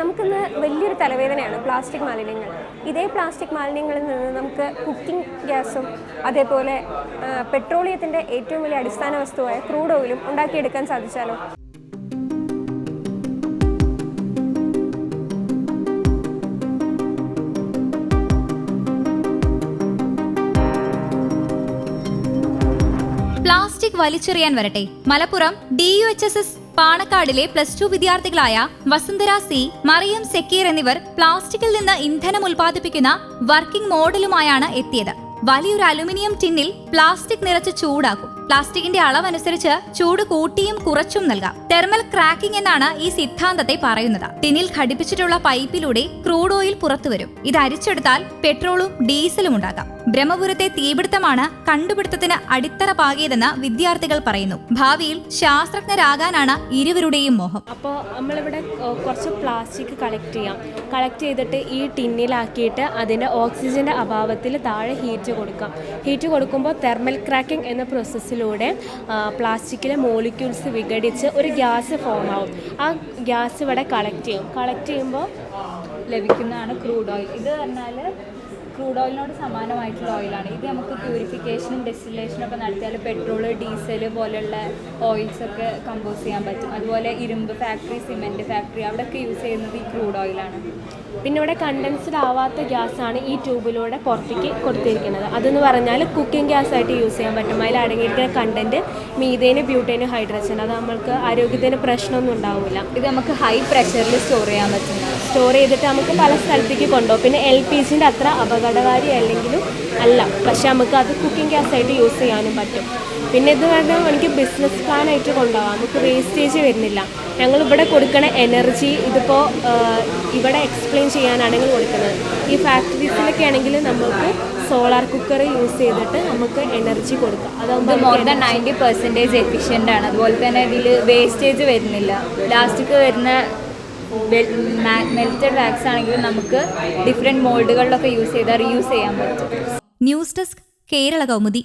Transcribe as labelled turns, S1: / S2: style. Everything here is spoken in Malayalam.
S1: നമുക്കിന്ന് വലിയൊരു തലവേദനയാണ് പ്ലാസ്റ്റിക് മാലിന്യങ്ങൾ. ഇതേ പ്ലാസ്റ്റിക് മാലിന്യങ്ങളിൽ നിന്ന് നമുക്ക് കുക്കിംഗ് ഗ്യാസും അതേപോലെ പെട്രോളിയത്തിന്റെ ഏറ്റവും വലിയ അടിസ്ഥാന വസ്തുവായ ക്രൂഡ് ഓയിലും ഉണ്ടാക്കിയെടുക്കാൻ സാധിച്ചാലോ?
S2: പ്ലാസ്റ്റിക് വലിച്ചെറിയാൻ വരട്ടെ. Malappuram D U H S S പാണക്കാടിലെ plus two വിദ്യാർത്ഥികളായ വസുന്ധര സി മറിയം സെക്കീർ എന്നിവർ പ്ലാസ്റ്റിക്കിൽ നിന്ന് ഇന്ധനം ഉൽപ്പാദിപ്പിക്കുന്ന വർക്കിംഗ് മോഡലുമായാണ് എത്തിയത്. വലിയൊരു അലുമിനിയം ടിന്നിൽ പ്ലാസ്റ്റിക് നിറച്ച് ചൂടാക്കും. പ്ലാസ്റ്റിക്കിന്റെ അളവനുസരിച്ച് ചൂട് കൂട്ടിയും കുറച്ചും നൽകാം. തെർമൽ ക്രാക്കിംഗ് എന്നാണ് ഈ സിദ്ധാന്തത്തെ പറയുന്നത്. ടിന്നിൽ ഘടിപ്പിച്ചിട്ടുള്ള പൈപ്പിലൂടെ ക്രൂഡ് ഓയിൽ പുറത്തുവരും. ഇത് അരിച്ചെടുത്താൽ പെട്രോളും ഡീസലും ഉണ്ടാക്കാം ബ്രഹ്മപുരത്തെ തീപിടുത്തമാണ് കണ്ടുപിടുത്തത്തിന് അടിത്തറ പാകിയതെന്ന് വിദ്യാർത്ഥികൾ പറയുന്നു. ഭാവിയിൽ ശാസ്ത്രജ്ഞരാകാനാണ് ഇരുവരുടെയും മോഹം.
S3: അപ്പോൾ നമ്മളിവിടെ കുറച്ച് പ്ലാസ്റ്റിക് കളക്ട് ചെയ്യാം. കളക്ട് ചെയ്തിട്ട് ഈ ടിന്നിലാക്കിയിട്ട് അതിന്റെ ഓക്സിജന്റെ അഭാവത്തിൽ താഴെ ഹീറ്റ് കൊടുക്കാം. ഹീറ്റ് കൊടുക്കുമ്പോൾ തെർമൽ ക്രാക്കിംഗ് എന്ന പ്രോസസ്സിലൂടെ പ്ലാസ്റ്റിക്കിലെ മോളിക്യൂൾസ് വിഘടിച്ച് ഒരു ഗ്യാസ് ഫോം ആവും. ആ ഗ്യാസ് ഇവിടെ കളക്ട് ചെയ്യും. കളക്ട് ചെയ്യുമ്പോൾ
S4: ലഭിക്കുന്നതാണ് ക്രൂഡ് ഓയിൽ ഇത് പറഞ്ഞാൽ ക്രൂഡ് ഓയിലിനോട് സമാനമായിട്ടുള്ള ഓയിലാണ് ഇത് നമുക്ക് പ്യൂരിഫിക്കേഷനും ഡെസ്റ്റിലേഷനും ഒക്കെ നടത്തിയാൽ പെട്രോൾ ഡീസൽ പോലെയുള്ള ഓയിൽസ് ഒക്കെ കമ്പോസ് ചെയ്യാൻ പറ്റും. അതുപോലെ ഇരുമ്പ് ഫാക്ടറി സിമെന്റ് ഫാക്ടറി അവിടെയൊക്കെ യൂസ് ചെയ്യുന്നത് ഈ ക്രൂഡ് ഓയിലാണ്
S3: പിന്നെ ഇവിടെ കണ്ടൻസ്ഡ് ആവാത്ത ഗ്യാസാണ് ഈ ട്യൂബിലൂടെ പുറത്തേക്ക് കൊടുത്തിരിക്കുന്നത്. അതെന്ന് പറഞ്ഞാൽ കുക്കിംഗ് ഗ്യാസ് ആയിട്ട് യൂസ് ചെയ്യാൻ പറ്റും. അതിൽ അടങ്ങിയിരിക്കുന്ന കണ്ടന്റ് മീതേന് ബ്യൂട്ടേന് ഹൈഡ്രജൻ അത് നമ്മൾക്ക് ആരോഗ്യത്തിന് പ്രശ്നമൊന്നും ഉണ്ടാവില്ല.
S4: ഇത് നമുക്ക് ഹൈ പ്രഷറിൽ സ്റ്റോർ ചെയ്യാൻ പറ്റുന്നതാണ്
S3: സ്റ്റോർ ചെയ്തിട്ട് നമുക്ക് പല സ്ഥലത്തേക്ക് കൊണ്ടുപോകും. പിന്നെ എൽ പി ജിന്റെ അത്ര അപകടകാരി അല്ലെങ്കിലും അല്ല. പക്ഷെ നമുക്ക് അത് കുക്കിംഗ് ഗ്യാസ് ആയിട്ട് യൂസ് ചെയ്യാനും പറ്റും. പിന്നെ ഇത് പറഞ്ഞാൽ എനിക്ക് ബിസിനസ് പ്ലാൻ ആയിട്ട് കൊണ്ടുപോകാം. നമുക്ക് വേസ്റ്റേജ് വരുന്നില്ല. ഞങ്ങൾ ഇവിടെ കൊടുക്കണ എനർജി ഇതിപ്പോൾ ഇവിടെ എക്സ്പ്ലെയിൻ ചെയ്യാനാണെങ്കിൽ കൊടുക്കുന്നത്. ഈ ഫാക്ടറീസിലൊക്കെ ആണെങ്കിൽ നമുക്ക് സോളാർ കുക്കർ യൂസ് ചെയ്തിട്ട് നമുക്ക് എനർജി കൊടുക്കാം. അതാകുമ്പോൾ
S4: more than ninety percentage efficient ആണ്. അതുപോലെ തന്നെ ഇതിൽ വേസ്റ്റേജ് വരുന്നില്ല. പ്ലാസ്റ്റിക് വരുന്ന മെൽറ്റഡ് വാക്സ് ആണെങ്കിലും നമുക്ക് ഡിഫറെന്റ് മോൾഡുകളിലൊക്കെ യൂസ് ചെയ്താൽ റീയൂസ് ചെയ്യാൻ പറ്റും.
S2: News desk Kerala Kaumudi.